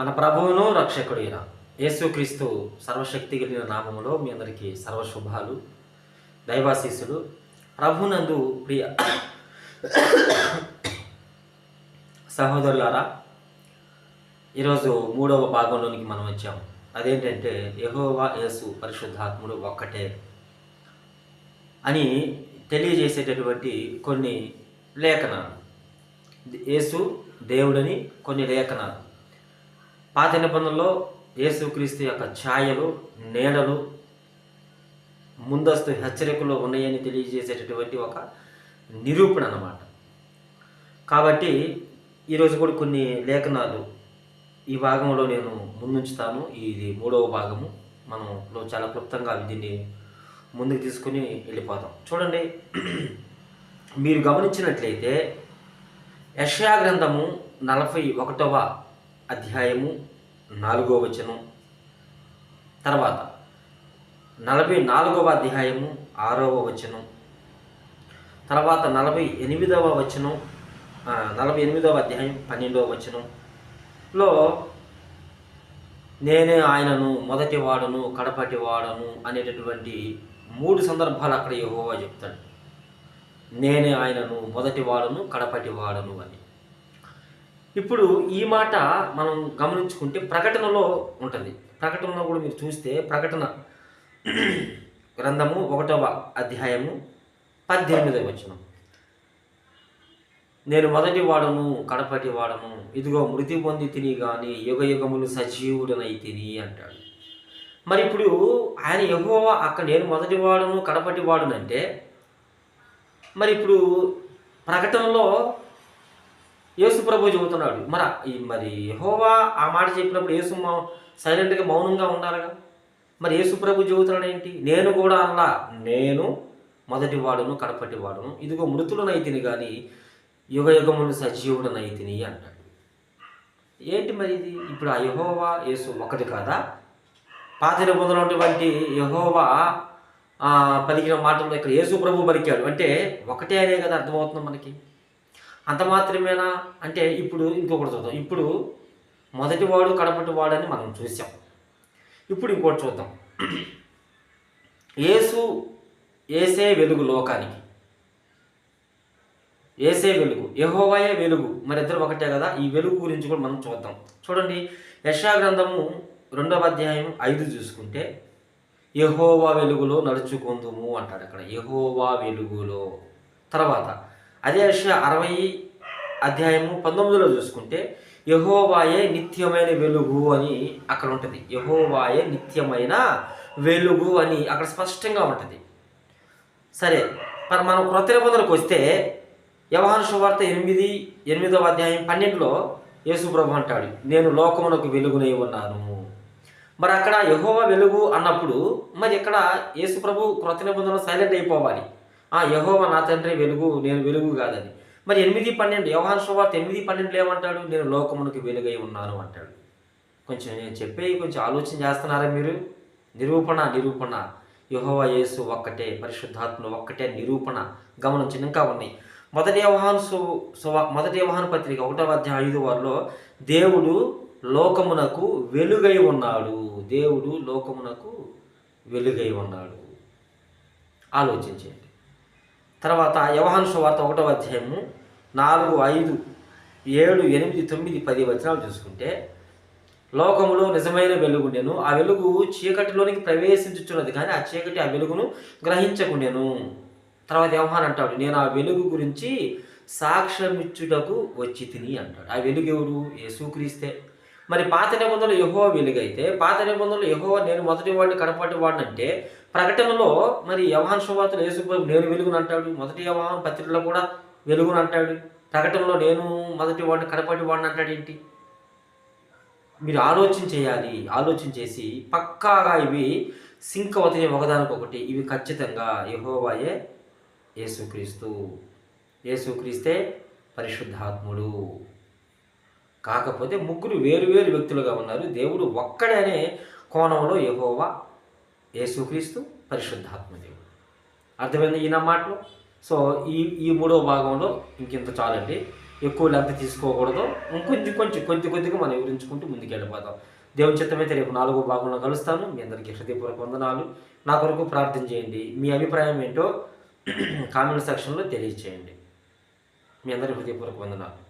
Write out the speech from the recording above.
మన ప్రభువును రక్షకుడిన యేసుక్రీస్తు సర్వశక్తి కలిగిన నామములో మీ అందరికీ సర్వశుభాలు. దైవాశీసులు ప్రభునందు ప్రియ సహోదరులారా ఈరోజు మూడవ భాగంలోనికి మనం వచ్చాము అదేంటంటే యహోవా యేసు పరిశుద్ధాత్ముడు ఒక్కటే అని తెలియజేసేటటువంటి కొన్ని లేఖనాలు. యేసు దేవుడని కొన్ని లేఖనాలు. పాత నిబంధనలో యేసుక్రీస్తు యొక్క ఛాయలు నీడలు ముందస్తు హెచ్చరికలు ఉన్నాయని తెలియజేసేటటువంటి ఒక నిరూపణ అన్నమాట. కాబట్టి ఈరోజు కూడా కొన్ని లేఖనాలు ఈ భాగంలో నేను ముందుంచుతాను. ఇది మూడవ భాగము. మనలో చాలా క్లుప్తంగా దీన్ని ముందుకు తీసుకుని వెళ్ళిపోతాం. చూడండి. మీరు గమనించినట్లయితే యషయా గ్రంథము నలభై ఒకటవ అధ్యాయము నాలుగో వచనం. తర్వాత నలభై నాలుగవ అధ్యాయము ఆరవ వచనం. తర్వాత నలభై ఎనిమిదవ వచనం నలభై ఎనిమిదవ అధ్యాయం పన్నెండవ వచనంలో నేనే ఆయనను మొదటి వాడను కడపటి వాడను అనేటటువంటి మూడు సందర్భాలు అక్కడ యెహోవా చెప్తాడు. నేనే ఆయనను మొదటి వాడను కడపటి వాడను అని. ఇప్పుడు ఈ మాట మనం గమనించుకుంటే ప్రకటనలో ఉంటుంది. ప్రకటనలో కూడా మీరు చూస్తే ప్రకటన గ్రంథము ఒకటవ అధ్యాయము పద్దెనిమిదవ వచనం. నేను మొదటి వాడను కడపటి వాడను ఇదిగో మృతి పొంది తిని కానీ యుగ యుగములు సజీవుడనై తిని అంటాడు. మరి ఇప్పుడు ఆయన ఎగువ అక్కడ నేను మొదటి వాడను కడపటి వాడునంటే మరి ఇప్పుడు ప్రకటనలో యేసు ప్రభు చెబుతున్నాడు మరి ఈ మరి యహోవా ఆ మాట చెప్పినప్పుడు యేసు సైలెంట్గా మౌనంగా ఉండాలిగా? మరి యేసు ప్రభు చెబుతున్నాడు ఏంటి? నేను కూడా అలా నేను మొదటి వాడును కడపటి వాడును. ఇదిగో మృతులనైతిని కానీ యుగ యుగములు సజీవుడనైతిని అంటాడు. ఏంటి మరి ఇది? ఇప్పుడు ఆ యహోవా యేసు ఒకటి కాదా? పాత నిబంధనలో ఉన్నటువంటి యహోవా పలికిన మాటల్లో ఇక్కడ యేసు ప్రభు పలికాడు. అంటే ఒకటే అనే కదా అర్థమవుతుంది మనకి. అంత మాత్రమేనా అంటే ఇప్పుడు ఇంకొకటి చూద్దాం. ఇప్పుడు మొదటి వాడు కడపటి వాడు అని మనం చూసాం. ఇప్పుడు ఇంకోటి చూద్దాం. యేసు ఏసే వెలుగు లోకానికి. ఏసే వెలుగు యహోవాయే వెలుగు. మరి ఇద్దరు ఒకటే కదా? ఈ వెలుగు గురించి కూడా మనం చూద్దాం. చూడండి యశా గ్రంథము రెండవ అధ్యాయం ఐదు చూసుకుంటే యహోవా వెలుగులో నడుచుకుందుము అంటాడు అక్కడ. యహోవా వెలుగులో. తర్వాత అదే విషయం అరవై అధ్యాయము పంతొమ్మిదిలో చూసుకుంటే యహోవాయే నిత్యమైన వెలుగు అని అక్కడ ఉంటుంది. యహోవాయే నిత్యమైన వెలుగు అని అక్కడ స్పష్టంగా ఉంటుంది. సరే మరి మనం క్రొత్త నిబంధనకు వస్తే యవహాను శువార్త ఎనిమిది ఎనిమిదవ అధ్యాయం పన్నెండులో యేసుప్రభు అంటాడు నేను లోకమునకు వెలుగునై ఉన్నాను. మరి అక్కడ యహోవ వెలుగు అన్నప్పుడు మరి ఇక్కడ యేసుప్రభు క్రొత్త నిబంధనలు సైలెంట్ అయిపోవాలి? ఆ యహోవ నా తండ్రి వెలుగు నేను వెలుగు కాదని. మరి ఎనిమిది పన్నెండు యోహాన్ సువార్త ఎనిమిది పన్నెండులో ఏమంటాడు? నేను లోకమునకు వెలుగై ఉన్నాను అంటాడు. కొంచెం నేను చెప్పే కొంచెం ఆలోచన చేస్తున్నారా మీరు? నిరూపణ నిరూపణ. యహోవా యేసు ఒక్కటే పరిశుద్ధాత్మ ఒక్కటే నిరూపణ. గమనించిన ఇంకా ఉన్నాయి మొదటి వ్యవహాన్ సు మొదటి వ్యవహాన పత్రిక ఒకటవ అధ్యాయం ఐదు వారిలో దేవుడు లోకమునకు వెలుగై ఉన్నాడు. దేవుడు లోకమునకు వెలుగై ఉన్నాడు. ఆలోచించండి. తర్వాత యవహాను సువార్త ఒకటవ అధ్యాయము నాలుగు ఐదు ఏడు ఎనిమిది తొమ్మిది పది వచనాలు చూసుకుంటే లోకములో నిజమైన వెలుగుండెను ఆ వెలుగు చీకటిలోనికి ప్రవేశించుచున్నది కానీ ఆ చీకటి ఆ వెలుగును గ్రహించకుండెను. తర్వాత యవహాన్ అంటాడు నేను ఆ వెలుగు గురించి సాక్ష్యమిచ్చుటకు వచ్చి తిని అంటాడు. ఆ వెలుగు ఎవరు? యేసుక్రీస్తే మరి పాత నిబంధనలు యహో వెలుగైతే పాత నిబంధనలు యహో నేను మొదటి వాడిని కడపటి వాడినంటే ప్రకటనలో మరి యవహాన్ శుభార్తలు యేసు నేను వెలుగును అంటాడు మొదటి యవహాన్ పత్రికలో కూడా వెలుగును అంటాడు ప్రకటనలో నేను మొదటి వాడిని కడపటి వాడిని అంటాడు ఏంటి? మీరు ఆలోచన చేయాలి ఆలోచన చేసి పక్కాగా ఇవి సింక్ అవుతాయి ఒకదానికొకటి ఇవి ఖచ్చితంగా యహోవాయే యేసుక్రీస్తు యేసుక్రీస్తే పరిశుద్ధాత్ముడు. కాకపోతే ముగ్గురు వేరు వేరు వ్యక్తులుగా ఉన్నారు దేవుడు ఒక్కడనే కోణంలో యహోవా యేసుక్రీస్తు పరిశుద్ధాత్మదేవుడు. అర్థమైంది ఈయన మాటలు? సో ఈ ఈ మూడో భాగంలో ఇంకింత చాలండి. ఎక్కువ లబ్ధి తీసుకోకూడదు. ఇంకొంచెం కొంచెం కొద్ది కొద్దిగా మనం వివరించుకుంటూ ముందుకెళ్ళిపోతాం. దేవుని చిత్తమైతే రేపు నాలుగో భాగంలో కలుస్తాను. మీ అందరికీ హృదయపూర్వక వందనాలు. నా కొరకు ప్రార్థన చేయండి. మీ అభిప్రాయం ఏంటో కామెంట్ సెక్షన్లో తెలియజేయండి. మీ అందరి హృదయపూర్వక వందనాలు.